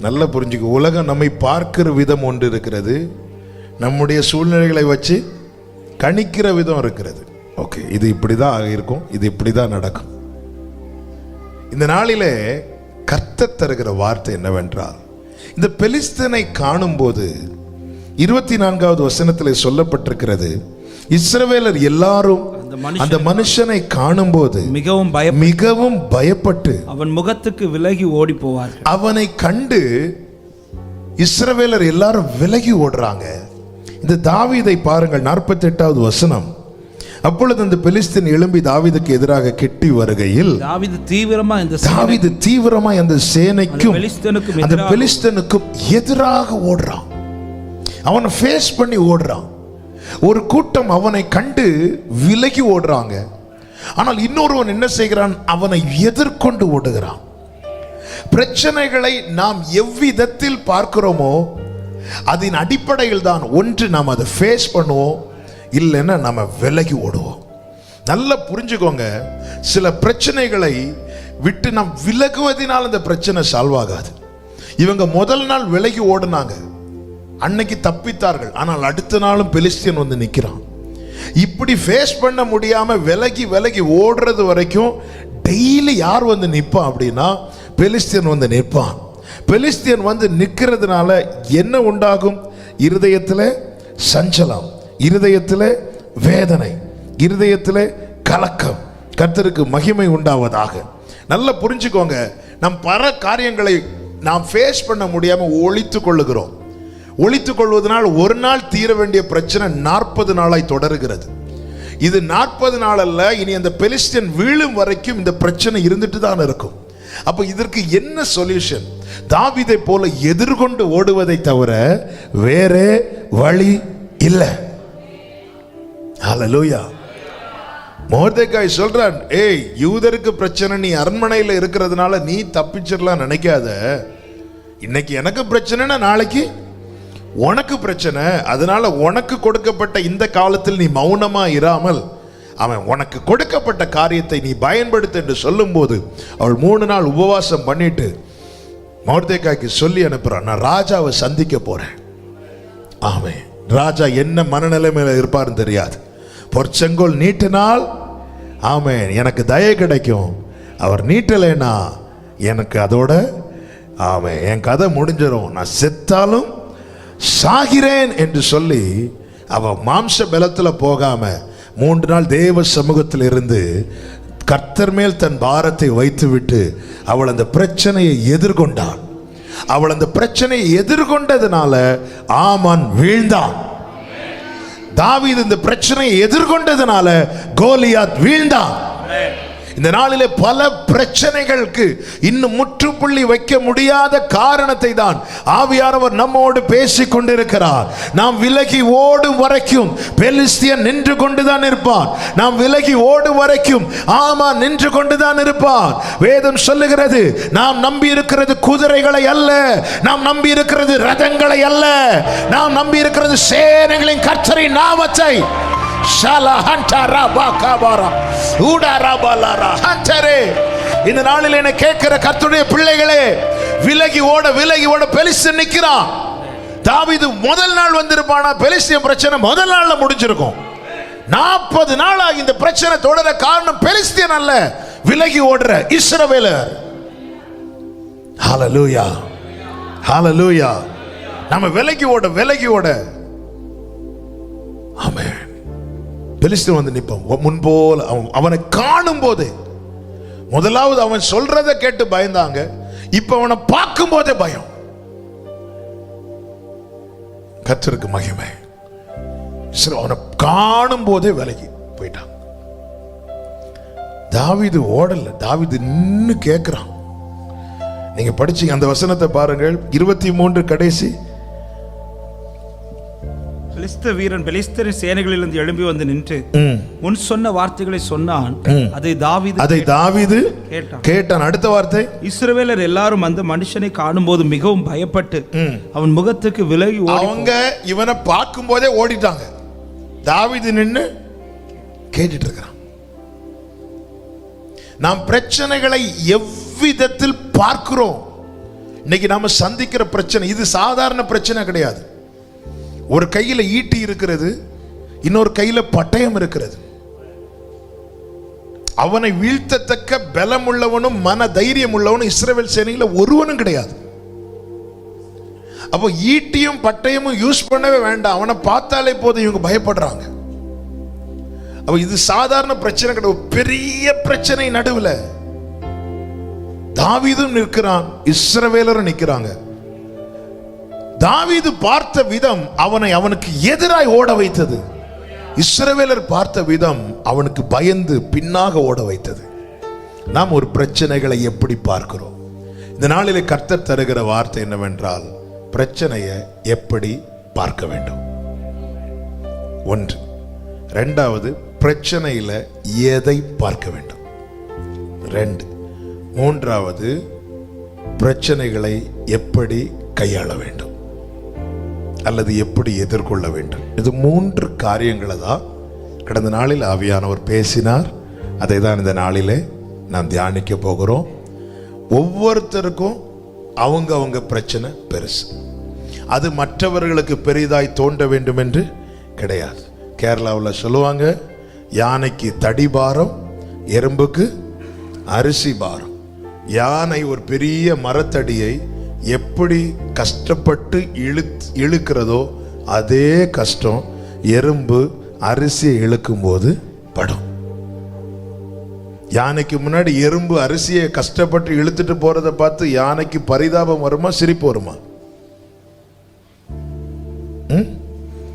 நல்லா புரிஞ்சுக்க. உலகம் நம்மை பார்க்கிற விதம் ஒன்று இருக்கிறது. நம்முடைய சூழ்நிலைகளை வச்சு கணிக்கிற விதம் இருக்கிறது. ஓகே இது இப்படி தான் இருக்கும் இது இப்படி தான் நடக்கும். இந்த நாளில் கர்த்த தருகிற வார்த்தை என்னவென்றால் இந்த பெலிஸ்தனை காணும்போது இருபத்தி நான்காவது வசனத்தில் சொல்லப்பட்டிருக்கிறது இஸ்ரவேலர் எல்லாரும் அந்த மனுஷன் காணும்போது மிகவும் பயம் மிகவும் பயப்பட்டு அவன் முகத்துக்கு விலகி ஓடி போவார்கள் அவனை கண்டு இஸ்ரவேலர் எல்லாரும் விலகி ஓடுறாங்க. இந்த தாவீதை பாருங்கள் நாற்பத்தி எட்டாவது வசனம். அப்பொழுது அந்த பெலிஸ்தீன் எழும்பி தாவீதுக்கு எதிராக கெட்டி வருகையில் தாவீது தீவிரமா இந்த தாவீது தீவிரமாய் அந்த சேனைக்கும் அந்த பெலிஸ்தனுக்கும் எதிராக ஓடுறான். அவனை ஃபேஸ் பண்ணி ஓடுறான். ஒரு கூட்டம் அவனை கண்டு விலகி ஓடுறாங்க. ஆனால் இன்னொருவன் என்ன செய்கிறான்? அவனை எதிர்கொண்டு ஓடுகிறான். பிரச்சனைகளை நாம் எவ்விதத்தில் பார்க்கிறோமோ அதன் அடிப்படையில் தான் ஒன்று நாம் அதை ஃபேஸ் பண்ணுவோம் இல்லைன்னா நம்ம விலகி ஓடுவோம். நல்லா புரிஞ்சுக்கோங்க சில பிரச்சனைகளை விட்டு நாம் விலகுவதனால் அந்த பிரச்சனை சால்வ் ஆகாது. இவங்க முதல் நாள் விலகி ஓடுனாங்க. அன்னைக்கு தப்பித்தார்கள். ஆனால் அடுத்த நாளும் பெலிஸ்தியன் வந்து நிற்கிறான். இப்படி ஃபேஸ் பண்ண முடியாமல் விலகி விலகி ஓடுறது வரைக்கும் டெய்லி யார் வந்து நிற்பான் அப்படின்னா பெலிஸ்தியன் வந்து நிற்பான். பெலிஸ்தியன் வந்து நிற்கிறதுனால என்ன உண்டாகும்? இருதயத்தில் சஞ்சலம் இருதயத்தில் வேதனை இருதயத்தில் கலக்கம். கர்த்தருக்கு மகிமை உண்டாவதாக. நல்லா புரிஞ்சுக்கோங்க. நம் பல காரியங்களை நாம் ஃபேஸ் பண்ண முடியாமல் ஒழித்து கொள்ளுகிறோம். ஒழித்துக் கொள்வதனால் ஒரு நாள் தீர வேண்டிய பிரச்சனை நாற்பது நாளாய் தொடருகிறது. இது நாற்பது நாள் அல்ல இனி அந்த பெலிஸ்டியன் வீழும் வரைக்கும் இந்த பிரச்சனை இருந்துட்டு தான் இருக்கும். அப்ப இதற்கு என்ன சொல்யூஷன்? தாவிதை போல எதிர்கொண்டு ஓடுவதை தவிர வேறே வழி இல்லை. ஹalleluya மோர்தேக்காய் சொல்றான் ஏய் யூதருக்கு பிரச்சனை நீ அரண்மனையில் இருக்கிறதுனால நீ தப்பிச்சிடலாம் நினைக்காத. இன்னைக்கு எனக்கு பிரச்சனைனா நாளைக்கு உனக்கு பிரச்சனை அதனால உனக்கு கொடுக்கப்பட்ட இந்த காலத்தில் நீ மௌனமா இராமல் அவன் உனக்கு கொடுக்கப்பட்ட காரியத்தை நீ பயன்படுத்து என்று சொல்லும்போது அவள் மூணு நாள் உபவாசம் பண்ணிட்டு மோர்தேக்காய்க்கு சொல்லி அனுப்புறான் நான் ராஜாவை சந்திக்க போறேன். ஆமே ராஜா என்ன மனநிலைமையில இருப்பாருன்னு தெரியாது. பொற்செங்கோல் நீட்டினால் ஆமே எனக்கு தயை கிடைக்கும். அவர் நீட்டலைன்னா எனக்கு அதோட ஆமே என் கதை முடிஞ்சிடும் நான் செத்தாலும் சாகிறேன் என்று சொல்லி அவன் மாம்ச பலத்தில் போகாம மூன்று நாள் தேவ சமூகத்தில் இருந்து கர்த்தர் மேல் தன் பாரத்தை வைத்துவிட்டு அவள் அந்த பிரச்சனையை எதிர்கொண்டான். அவள் அந்த பிரச்சனையை எதிர்கொண்டதுனால ஆமான் வீழ்ந்தான். தாவீது இந்த பிரச்சனையை எதிர்கொண்டதுனால கோலியாத் வீழ்ந்தான். இந்த நாளிலே பல பிரச்சனைகளுக்கு இன்னும் முற்றுப்புள்ளி வைக்க முடியாத காரணத்தை தான் ஆவியானவர் நம்மோடு பேசிக் கொண்டிருக்கிறார். நாம் விலகி ஓடும் வரைக்கும் பெலிஸ்தியன் நின்று கொண்டுதான் இருப்பான். நாம் விலகி ஓடும் வரைக்கும் ஆமா நின்று கொண்டுதான் இருப்பான். வேதம் சொல்லுகிறது நாம் நம்பி இருக்கிறது குதிரைகளை அல்ல நாம் நம்பி இருக்கிறது ரதங்களை அல்ல நாம் நம்பி இருக்கிறது சேனைகளின் கர்த்தரின் நாமத்தை. ஷலஹண்டரா பாகாபாரா ஊடாராபாலாரா ஹண்டரே இந்த நாளில் என்ன கேட்கிற கத்துடைய பிள்ளைகளே விலகி ஓட விலகி ஓட பெலிஸ்து நிற்கிறான் தாவிது முதல் நாள் வந்திருப்பானா? பெலிசிய பிரச்சனை முதல் நாள்ல முடிஞ்சிருக்கும். நாற்பது நாளாக இந்த பிரச்சனை தொடர காரணம் பெலிஸ்தியன் அல்ல. விலகி ஓடுற இஸ்ரவேல ஹalleluya ஹalleluya நம்ம விலகி ஓட விலகி ஓட. ஆமென் பெலிஸ்தீன் வந்து நிற்பான் முன்போல் அவன் அவனை காணும் போதே முதலாவது அவன் சொல்றதை கேட்டு பயந்தாங்க. இப்ப அவனை பார்க்கும் போதே பயம். கத்திருக்கு மகிமை. சரி, அவனை காணும் போதே விலகி போயிட்டான். தாவிது ஓடல. தாவீது நின்னு கேட்கிறான் நீங்க படிச்சீங்க அந்த வசனத்தை பாருங்கள். இருபத்தி மூன்று கடைசி பெலிஸ்த வீரன் பெலிஸ்தரின் சேனைகளிலிருந்து எழும்பி வந்து நின்று. முன் சொன்ன வார்த்தைகளை சொன்னான். அதை தாவீது அதை தாவீது கேட்டான். கேட்டான். அடுத்த வார்த்தை? இஸ்ரவேலர் எல்லாரும் அந்த மனுஷனை காணும்போது மிகவும் பயப்பட்டு அவன் முகத்துக்கு விலகி அவங்க இவனை பார்க்கும் போதே ஓடிட்டாங்க. தாவீது நின்னு கேட்டுட்டு இருக்கிறான். நாம் பிரச்சனைகளை எவ்விதத்தில் பார்க்கிறோம்? இன்னைக்கு நாம சந்திக்கிற பிரச்சனை இது சாதாரண பிரச்சனை கிடையாது. ஒரு கையில் ஈட்டி இருக்கிறது இன்னொரு கையில் பட்டயம் இருக்கிறது. அவனை வீழ்த்தத்தக்க பலம் உள்ளவனும் மன தைரியம் உள்ளவனும் இஸ்ரவேல் சேனையில் ஒருவனும் கிடையாது. அப்போ ஈட்டியும் பட்டயமும் யூஸ் பண்ணவே வேண்டாம். அவனை பார்த்தாலே போதும் இவங்க பயப்படுறாங்க. அப்போ இது சாதாரண பிரச்சனை கிடையாது. பெரிய பிரச்சனை நடுவில். தாவிதும் நிற்கிறான் இஸ்ரவேலரும் நிற்கிறாங்க. தாவீது பார்த்த விதம் அவனை அவனுக்கு எதிராய் ஓட வைத்தது. இஸ்ரவேலர் பார்த்த விதம் அவனுக்கு பயந்து பின்னாக ஓட வைத்தது. நாம் ஒரு பிரச்சனைகளை எப்படி பார்க்கிறோம்? இந்த நாளிலே கர்த்தர் தருகிற வார்த்தை என்னவென்றால் பிரச்சனையை எப்படி பார்க்க வேண்டும்? ஒன்று. ரெண்டாவது பிரச்சனையில் எதை பார்க்க வேண்டும்? ரெண்டு. மூன்றாவது பிரச்சனைகளை எப்படி கையாள வேண்டும்? அல்லது எப்படி எதிர்கொள்ள வேண்டும்? இது மூன்று காரியங்களை தான் கடந்த நாளில் ஆவியானவர் பேசினார். அதை தான் இந்த நாளிலே நாம் தியானிக்க போகிறோம். ஒவ்வொருத்தருக்கும் அவங்க அவங்க பிரச்சனை பெருசு. அது மற்றவர்களுக்கு பெரிதாய் தோன்ற வேண்டும் என்று கிடையாது. கேரளாவில் சொல்லுவாங்க யானைக்கு தடி பாரம் எறும்புக்கு அரிசி பாரம். யானை ஒரு பெரிய மரத்தடியை எப்படி கஷ்டப்பட்டு இழு இழுக்கிறதோ அதே கஷ்டம் எறும்பு அரிசியை இழுக்கும் போது படும். யானைக்கு முன்னாடி எறும்பு அரிசியை கஷ்டப்பட்டு இழுத்துட்டு போறதை பார்த்து யானைக்கு பரிதாபம் வருமா சிரிப்பு வருமா? ம்?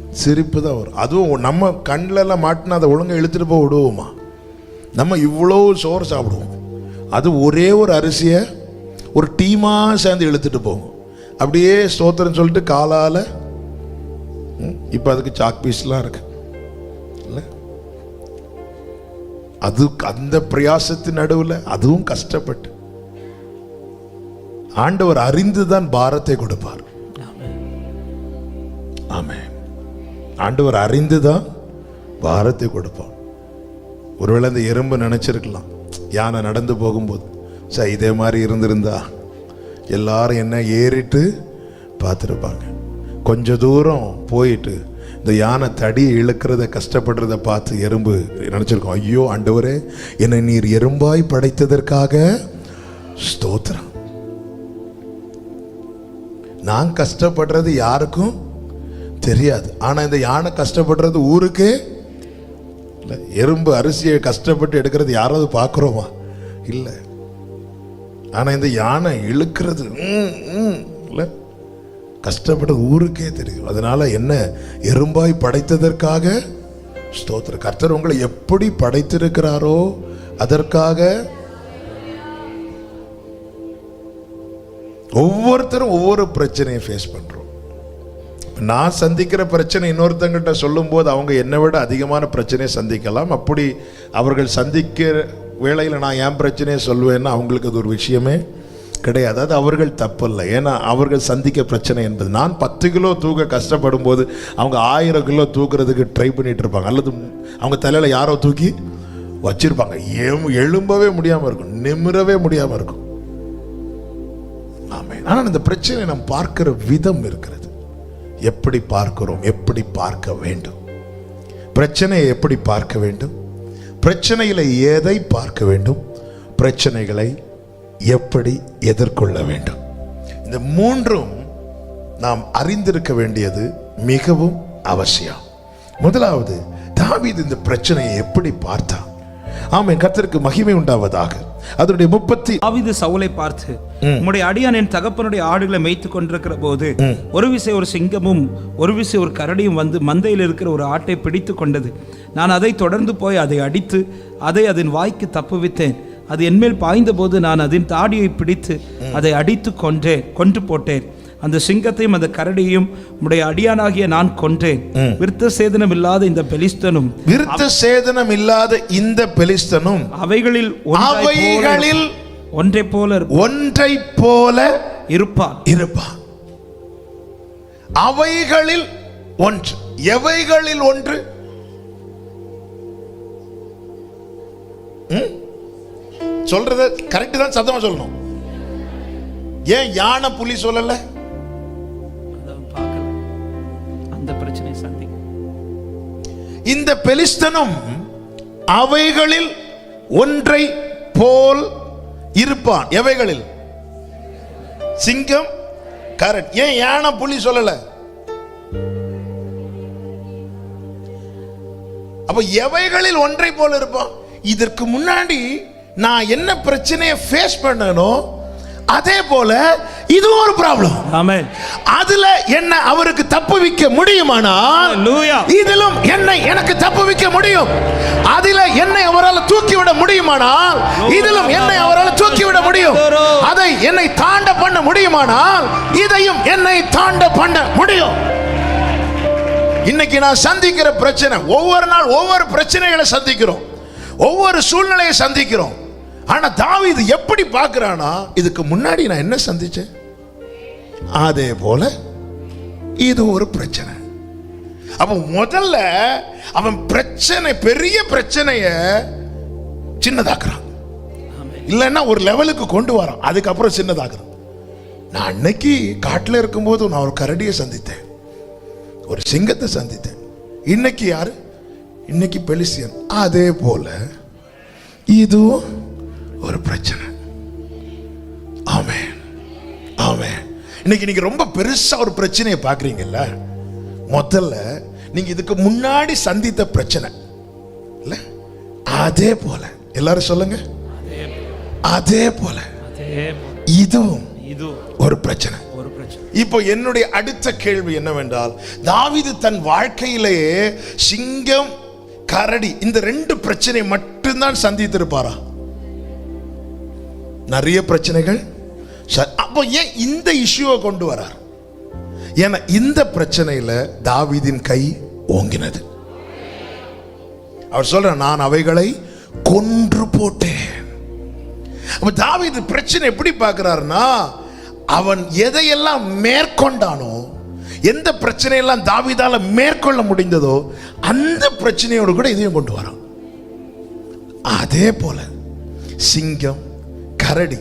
சிரிப்பு தான் வரும். அதுவும் நம்ம கண்ணிலலாம் மாட்டினா அதை ஒழுங்காக இழுத்துட்டு போக விடுவோமா? நம்ம இவ்வளோ சோறு சாப்பிடுவோம். அது ஒரே ஒரு அரிசியை ஒரு டீமாக சேர்ந்து இழுத்துட்டு போகும். அப்படியே ஸ்தோத்திரம் சொல்லிட்டு காலால் இப்போ அதுக்கு சாக் பீஸ்லாம் இருக்கு. இல்லை? அது அந்த பிரயாசத்தின் நடுவில் அதுவும் கஷ்டப்பட்டு. ஆண்டவர் அறிந்து தான் பாரத்தை கொடுப்பார். ஆமே ஆண்டவர் அறிந்து தான் பாரத்தை கொடுப்பார். ஒருவேளை அந்த எறும்பு நினைச்சிருக்கலாம். யானை நடந்து போகும்போது. சார் இதே மாதிரி இருந்திருந்தா எல்லாரும் என்ன ஏறிட்டு பார்த்துருப்பாங்க. கொஞ்ச தூரம் போயிட்டு இந்த யானை தடி இழுக்கிறத கஷ்டப்படுறத பார்த்து எறும்பு நினச்சிருக்கோம். ஐயோ ஆண்டவரே என்னை நீர் எறும்பாய் படைத்ததற்காக ஸ்தோத்திரம். நான் கஷ்டப்படுறது யாருக்கும் தெரியாது. ஆனால் இந்த யானை கஷ்டப்படுறது ஊருக்கே இல்லை. எறும்பு அரிசியை கஷ்டப்பட்டு எடுக்கிறது யாராவது பார்க்குறோமா? இல்லை. ஆனால் இந்த யானை இழுக்கிறது ம், ம், இல்லை? கஷ்டப்பட்டது ஊருக்கே தெரியும். அதனால என்ன? எறும்பாய் படைத்ததற்காக ஸ்தோத்திர கர்த்தர் உங்களை எப்படி படைத்திருக்கிறாரோ அதற்காக ஒவ்வொருத்தரும் ஒவ்வொரு பிரச்சனையை ஃபேஸ் பண்ணுறோம் நான் சந்திக்கிற பிரச்சனை இன்னொருத்தங்கிட்ட சொல்லும்போது அவங்க என்னை விட அதிகமான பிரச்சனையை சந்திக்கலாம். அப்படி அவர்கள் சந்திக்கிற வேளையில் நான் என் பிரச்சனையை சொல்லுவேன்னா அவங்களுக்கு அது ஒரு விஷயமே கிடையாது. அது அவர்கள் தப்பல்ல. ஏன்னா அவர்கள் சந்திக்க பிரச்சனை என்பது. நான் பத்து கிலோ தூக்க கஷ்டப்படும் போது அவங்க ஆயிரம் கிலோ தூக்குறதுக்கு ட்ரை பண்ணிகிட்டு இருப்பாங்க அல்லது அவங்க தலையில் யாரோ தூக்கி வச்சிருப்பாங்க. எம்- எழும்பவே முடியாமல் இருக்கும். நிமிரவே முடியாமல் இருக்கும். ஆமென். ஆனால் இந்த பிரச்சனையை நாம் பார்க்கிற விதம் இருக்கிறது. எப்படி பார்க்கிறோம்? எப்படி பார்க்க வேண்டும்? பிரச்சனையை எப்படி பார்க்க வேண்டும்? பிரச்சனைகளை எதை பார்க்க வேண்டும். பிரச்சனைகளை எப்படி எதிர்கொள்ள வேண்டும். இந்த மூன்றும் நாம் அறிந்திருக்க வேண்டியது மிகவும் அவசியம். முதலாவது தாவீது இந்த பிரச்சனையை எப்படி பார்த்தான் ஆமென் கர்த்தருக்கு மகிமை உண்டாவதாக. அதனுடைய முப்பத்தி தாவீது சவுலை பார்த்து உம்முடைய அடியான் என் தகப்பனுடைய ஆடுகளை மேய்த்து கொண்டிருக்கிற போது ஒரு விசை ஒரு சிங்கமும் ஒரு விசை ஒரு கரடியும் வந்து மந்தையில் இருக்கிற ஒரு ஆட்டை பிடித்து கொண்டது. நான் அதை தொடர்ந்து போய் அதை அடித்து அதை அதன் வாய்க்கு தப்புவித்தேன். அது என்மேல் பாய்ந்தபோது நான் அதன் தாடியை பிடித்து அதை அடித்து கொன்றேன் கொன்று போட்டேன். அந்த சிங்கத்தையும் அந்த கரடியையும் உம்முடைய அடியானாகிய நான் கொன்றேன். விருத்த சேதனம் இல்லாத இந்த பெலிஸ்தனும் விருத்த சேதனம் இல்லாத இந்த பெலிஸ்தனும் அவைகளில் அவைகளில் ஒன்றை போல ஒன்றை போல இருப்பான் இருப்பான் அவைகளில் ஒன்று. எவைகளில் ஒன்று? சொல்றது கரெக்ட் தான் சத்தமா சொல்லணும். ஏன் யானை புலி சொல்லல? இந்த பெலிஸ்தனும் அவைகளில் ஒன்றை போல் இருப்பான். எவைகளில்? சிங்கம்? கரட். ஏன் யானை புலி சொல்லல? அப்ப எவைகளில் ஒன்றை போல் இருப்பான்? இதற்கு முன்னாடி நான் என்ன பிரச்சனையை ஃபேஸ் பண்ணணும் அதே போல இதுவும் ஒரு ப்ராப்ளம் ஆமென் அதுல என்ன அவருக்கு தப்புவிக்க முடியுமானால் ஹalleluya இதிலும் என்னை எனக்கு தப்புவிக்க முடியும். அதில என்னை அவரால் தூக்கிவிட முடியுமானால் இதிலும் என்னை அவரால் தூக்கிவிட முடியும். அதை என்னை தாண்ட பண்ண முடியுமானால் இதையும் என்னை தாண்ட பண்ண முடியும். இன்னைக்கு நான் சந்திக்கிற பிரச்சனை ஒவ்வொரு நாள் ஒவ்வொரு பிரச்சனைகளை சந்திக்கிறோம். ஒவ்வொரு சூழ்நிலையை சந்திக்கிறோம். ஆனா தாவீது எப்படி பார்க்கறானா? இதுக்கு முன்னாடி நான் என்ன சந்திச்சேன்? அதே போல இது ஒரு பிரச்சனை. அப்ப முதல்ல அவன் பிரச்சனை பெரிய பிரச்சனைய சின்னதாக்குறான். இல்லைன்னா ஒரு லெவலுக்கு கொண்டு வரான். அதுக்கப்புறம் சின்னதாக்குறான். நான் அன்னைக்கு காட்டுல இருக்கும்போது நான் ஒரு கரடியை சந்தித்தேன். ஒரு சிங்கத்தை சந்தித்தேன். இன்னைக்கு யாரு? இன்னைக்கு பெலிசியன். அதே போல இதுவும் ஒரு பிரச்சனை. ஆமே ஆமே இன்னைக்கு நீங்க ரொம்ப பெருசா ஒரு பிரச்சனையை பாக்குறீங்கல்ல முதல்ல நீங்க இதுக்கு முன்னாடி சந்தித்த பிரச்சனை. இல்ல? அதே போல. எல்லாரும் சொல்லுங்க. அதே போல. இதுவும் இது ஒரு பிரச்சனை. ஒரு பிரச்சனை இப்போ என்னுடைய அடுத்த கேள்வி என்னவென்றால் தாவிது தன் வாழ்க்கையிலேயே சிங்கம் கரடி இந்த ரெண்டு பிரச்சனை மட்டும்தான் சந்தித்திருப்பாரா? நிறைய பிரச்சனைகள். அப்போ ஏன் இந்த இஷ்யூவை கொண்டு வரார்? ஏன்னா இந்த பிரச்சனையில் தாவிதின் கை ஓங்கினது. அவர் சொல்ற நான் அவைகளை கொன்று போட்டேன். அப்போ தாவீது பிரச்சனை எப்படி பார்க்குறாருன்னா அவன் எதையெல்லாம் மேற்கொண்டானோ எந்த பிரச்சனையெல்லாம் தாவீதால மேற்கொள்ள முடிந்ததோ அந்த பிரச்சனையோடு கூட இதையும் கொண்டு வரான். அதே போல சிங்கம் கரடி.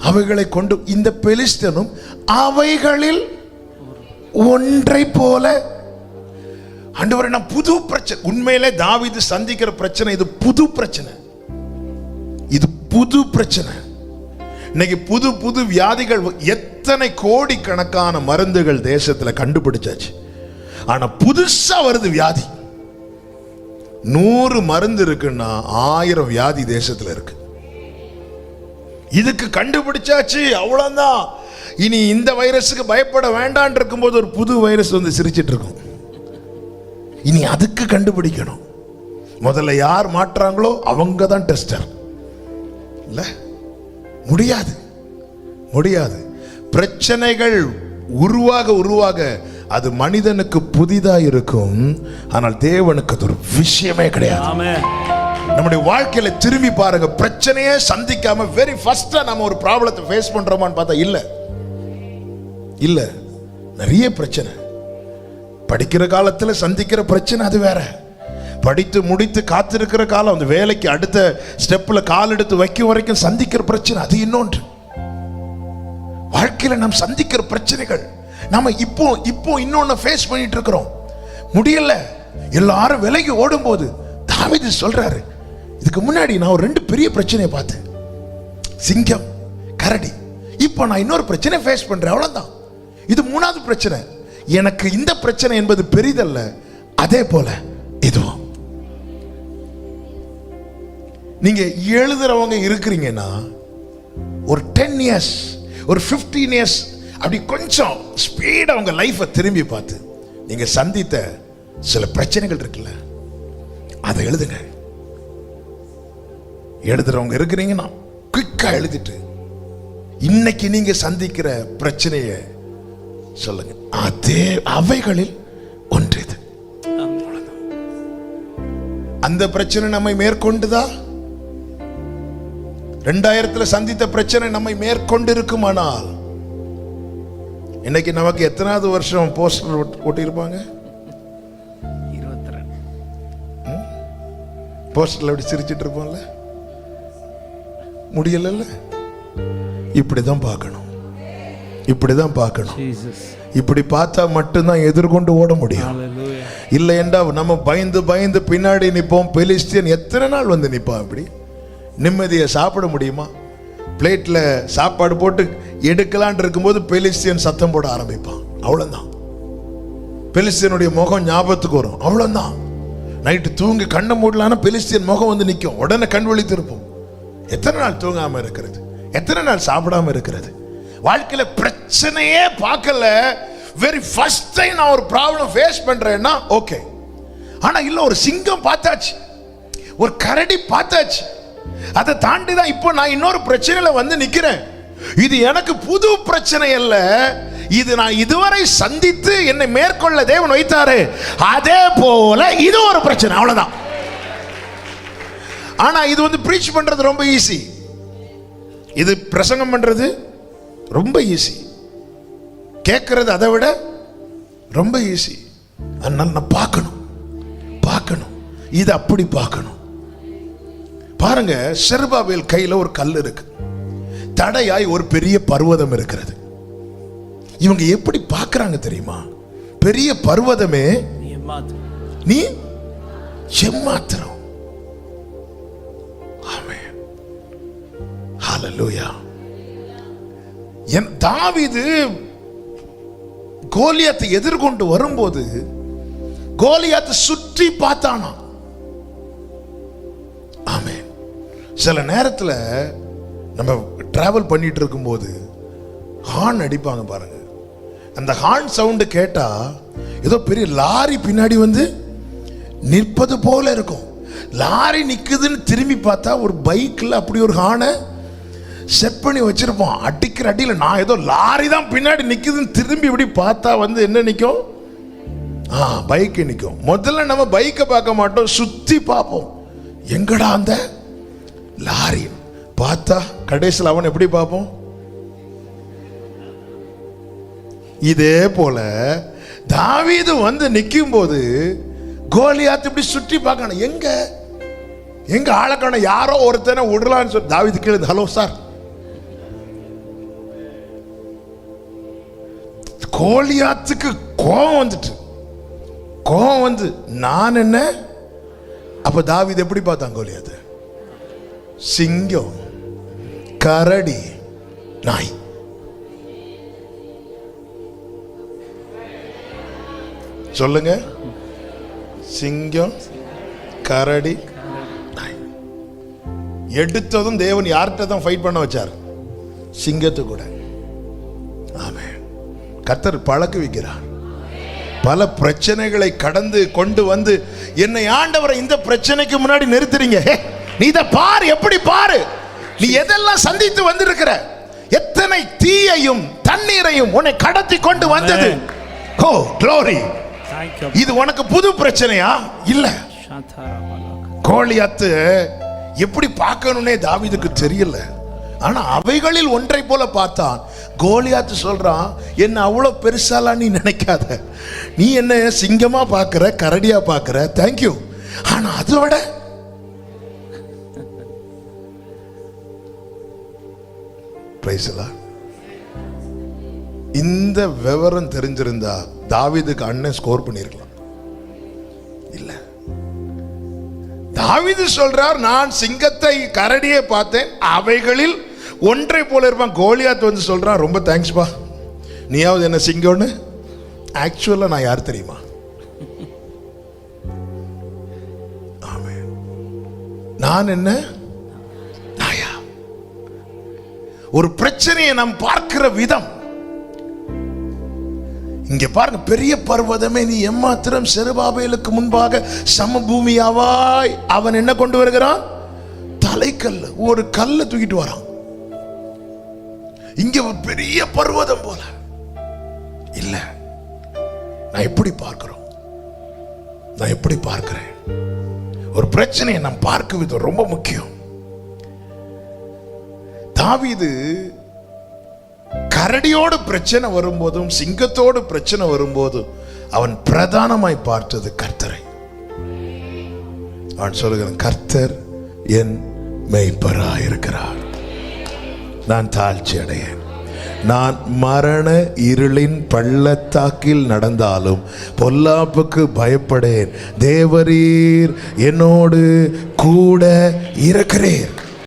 அவைகளை கொண்டு இந்த பெலிஸ்தனும் அவைகளில் ஒன்றை போல. ஆண்டவரே என்ன புது பிரச்சனை உண்மையிலே தாவிது சந்திக்கிற பிரச்சனை இது புது பிரச்சனை. இது புது பிரச்சனை. இன்னைக்கு புது புது வியாதிகள் எத்தனை கோடிக்கணக்கான மருந்துகள் தேசத்துல கண்டுபிடிச்சாச்சு. ஆனா புதுசா வருது வியாதி. நூறு மருந்து இருக்குன்னா ஆயிரம் வியாதி தேசத்துல இருக்கு. இதுக்கு கண்டுபிடிச்சாச்சு அவ்வளோதான் இனி இந்த வைரஸுக்கு பயப்பட வேண்டான் இருக்கும்போது ஒரு புது வைரஸ் வந்து சிரிச்சிட்டு இருக்கும். இனி அதுக்கு கண்டுபிடிக்கணும். முதல்ல யார் மாட்டுறாங்களோ அவங்க தான் டெஸ்டர். இல்ல? முடியாது. முடியாது. பிரச்சனைகள் உருவாக உருவாக அது மனிதனுக்கு புதிதா இருக்கும். ஆனால் தேவனுக்கு அது ஒரு விஷயமே கிடையாது. நம்முடைய வாழ்க்கையில திரும்பி பாருங்க. பிரச்சனையே சந்திக்காம வெரி ஃபர்ஸ்டா நம்ம ஒரு ப்ராப்ளத்தை ஃபேஸ் பண்றோமான்னு பார்த்தா இல்ல. இல்ல. நிறைய பிரச்சனை. படிக்கிற காலத்துல சந்திக்கிற பிரச்சனை அது வேற. படித்து முடித்து காத்திருக்கிற காலம் அந்த வேலைக்கு அடுத்த ஸ்டெப்பில் கால் எடுத்து வைக்கும் வரைக்கும் சந்திக்கிற பிரச்சனை அது இன்னொன்று. வாழ்க்கையில நாம் சந்திக்கிற பிரச்சனைகள் நம்ம இப்போ இப்போ இன்னொன்னு ஃபேஸ் பண்ணிட்டு இருக்கிறோம். முடியல. எல்லாரும் விலகி ஓடும்போது தாவீது சொல்றாரு இதுக்கு முன்னாடி நான் ஒரு ரெண்டு பெரிய பிரச்சனையை பார்த்தேன். சிங்கம் கரடி. இப்போ நான் இன்னொரு பிரச்சனை ஃபேஸ் பண்றேன். அவ்வளவுதான். இது மூணாவது பிரச்சனை. எனக்கு இந்த பிரச்சனை என்பது பெரிதல்ல. அதே போல இதுவும். நீங்க எழுதுறவங்க இருக்கிறீங்கன்னா ஒரு டென் இயர்ஸ் ஒரு 15 இயர்ஸ் அப்படி கொஞ்சம் ஸ்பீடாக உங்க லைஃப்பை திரும்பி பார்த்து நீங்க சந்தித்த சில பிரச்சனைகள் இருக்குல்ல அதை எழுதுங்க. எழுதுறவங்க இருக்கிறீங்கன்னா குயிக்கா எழுதிட்டு இன்னைக்கு நீங்க சந்திக்கிற பிரச்சனையை சொல்லுங்க. அதே அவைகளில் ஒன்று இது. அந்த பிரச்சனை நம்மை மேற்கொண்டுதா? ரெண்டாயிரத்துல சந்தித்த பிரச்சனை நம்மை மேற்கொண்டு இருக்குமானால் இன்னைக்கு நமக்கு எத்தனாவது வருஷம் போஸ்டர் ஒட்டியிருப்பாங்க? போஸ்டர்ல அப்படி சிரிச்சிட்டு இருப்போம்ல? முடியலல்ல? இப்படிதான் பார்க்கணும். இப்படிதான் பார்க்கணும். Jesus. இப்படி பார்த்தா மட்டும்தான் எதிர்கொண்டு ஓட முடியும். இல்லை என்றால் நம்ம பயந்து பயந்து பின்னாடி நிற்போம். பெலிஸ்டியன் எத்தனை நாள் வந்து நிற்பான் இப்படி? நிம்மதியை சாப்பிட முடியுமா? பிளேட்டில் சாப்பாடு போட்டு எடுக்கலான் இருக்கும்போது பெலிஸ்டியன் சத்தம் போட ஆரம்பிப்பான். அவ்வளோதான் பெலிஸ்டியனுடைய முகம் ஞாபகத்துக்கு வரும். அவ்வளோதான் நைட்டு தூங்கி கண்ணை மூடலான்னா பெலிஸ்டியன் முகம் வந்து நிற்கும். உடனே கண் விழி திருப்பும் எத்தனை நாள் தூங்காமல் இருக்கிறது? எத்தனை நாள் சாப்பிடாம இருக்கிறது? வாழ்க்கையில் பிரச்சனையே பார்க்கல. வெரி ஃபர்ஸ்ட் டைம் நான் ஒரு ப்ராப்ளம் ஃபேஸ் பண்ணுறேன்னா ஓகே ஆனால் இல்லை ஒரு சிங்கம் பார்த்தாச்சு. ஒரு கரடி பார்த்தாச்சு. அதை தாண்டி தான் இப்போ நான் இன்னொரு பிரச்சனையில் வந்து நிற்கிறேன் இது எனக்கு புது பிரச்சனை அல்ல. இது நான் இதுவரை சந்தித்து என்னை மேற்கொள்ள தேவன் வைத்தாரு. அதே போல இது ஒரு பிரச்சனை. அவ்வளவுதான். ஆனா இது வந்து ப்ரீச் பண்றது ரொம்ப ஈஸி இது பிரசங்கம் பண்றது ரொம்ப ஈஸி கேட்கறது அதை விட ரொம்ப ஈஸி அதனால நான் பார்க்கணும். பார்க்கணும். இது அப்படி பார்க்கணும். பாருங்க செருபாவேல் கையில ஒரு கல் இருக்கு. தடையாய் ஒரு பெரிய பர்வதம் இருக்கிறது. இவங்க எப்படி பார்க்கறாங்க தெரியுமா? பெரிய பர்வதமே நீ எம்மாத்திரம் ஹalleluya என் தாவீது கோலியாத்தை எதிர்கொண்டு வரும்போது கோலியாத்தை சுற்றி பார்த்தானா? ஆமே சில நேரத்தில் நம்ம டிராவல் பண்ணிட்டு இருக்கும்போது ஹார்ன் அடிப்பாங்க பாருங்க. அந்த ஹார்ன் சவுண்டு கேட்டா ஏதோ பெரிய லாரி பின்னாடி வந்து நிற்பது போல இருக்கும். லாரி நிற்குதுன்னு திரும்பி பார்த்தா ஒரு பைக்கில் அப்படி ஒரு ஹானை செட் பண்ணி வச்சுருப்போம். அடிக்கிற அடியில் நான் ஏதோ லாரி தான் பின்னாடி நிற்குதுன்னு திரும்பி இப்படி பார்த்தா வந்து என்ன நிற்கும் ஆ பைக்கு நிற்கும் முதல்ல நம்ம பைக்கை பார்க்க மாட்டோம். சுற்றி பார்ப்போம். எங்கடா அந்த லாரி? பார்த்தா கடைசியில் அவன் எப்படி பார்ப்போம்? இதே போல தாவீது வந்து நிற்கும் போது கோலியாத்து இப்படி சுற்றி பார்க்கணும். எங்க? எங்க ஆளக்கான யாரோ ஒருத்தனை விடலான்னு சொல்லி தாவீது கீழே ஹலோ சார். கோலியாத்துக்கு கோபம் வந்துட்டு. கோபம் வந்து நான் என்ன? அப்ப தாவீது எப்படி பார்த்தான் கோலியாத்து? சிங்கம் கரடி நாய். சொல்லுங்க. சிங்கம் கரடி நாய். எடுத்ததும் தேவன் யார்கிட்ட தான் ஃபைட் பண்ண வச்சார்? சிங்கத்து கூட. கர்த்தர் பழக்க வைக்கிறார் பல பிரச்சனைகளை கடந்து கொண்டு வந்து என்னை ஆண்டவரை இந்த பிரச்சனைக்கு முன்னாடி நிறுத்துறீங்க. நீ இதை பாரு எப்படி பாரு? நீ எதெல்லாம் சந்தித்து வந்திருக்கிற? எத்தனை தீயையும் தண்ணீரையும் உன்னை கடத்தி கொண்டு வந்தது. Oh glory. இது உனக்கு புது பிரச்சனையா? இல்ல. Shatarabalaka. கோலியாத்து எப்படி பார்க்கணும்னே தாவீதுக்கு தெரியல. ஆனா அவைகளில் ஒன்றை போல பார்த்தான். கோலியாத்து சொல்கிறான் என்ன அவ்வளோ பெருசாலாம் நீ நினைக்காத. நீ என்ன சிங்கமா பார்க்குற கரடியாக பார்க்குற. தேங்க்யூ ஆனால் அதோட பிரைஸ்லா இந்த விவரம் தெரிஞ்சிருந்தா தாவீதுக்கு அண்ணன் ஸ்கோர் பண்ணிருக்கலாம். இல்ல. தாவிது சொல்றார் நான் சிங்கத்தை கரடியை பார்த்தேன் அவைகளில் ஒன்றை போல இருப்பான். கோலியாத் வந்து சொல்கிறான் ரொம்ப தேங்க்ஸ்பா நீயாவது என்ன சிங்கம்னு? ஆக்சுவலாக நான் யார் தெரியுமா? ஆமென். நான் என்ன? நாயா. ஒரு பிரச்சனையை நாம் பார்க்கிற விதம். இங்க பாருங்க பெரிய பர்வதமே நீ எம்மாத்திரம் செருபாபேலுக்கு முன்பாக சமபூமியாவாய். அவன் என்ன கொண்டு வருகிறான்? தலைக்கல் ஒரு கல்லை தூக்கிட்டு வரான். இங்க ஒரு பெரிய பர்வதம் போல. இல்ல நான் எப்படி பார்க்கிறோம்? நான் எப்படி பார்க்கிறேன்? ஒரு பிரச்சனையை நான் பார்க்க விதம் ரொம்ப முக்கியம். தாவிது கரடியோடு பிரச்சனை வரும்போதும் சிங்கத்தோடு பிரச்சனை வரும்போதும் அவன் பிரதானமாய் பார்த்தது கர்த்தரை. அவன் சொல்லுகிறான் கர்த்தர் என் மெய்ப்பராய் இருக்கிறார் நான் தாழ்ச்சி அடையேன் நான் மரண இருளின் பள்ளத்தாக்கில் நடந்தாலும் பொல்லாப்புக்கு பயப்படேன். தேவரீர் என்னோடு கூட இருக்கிறேன்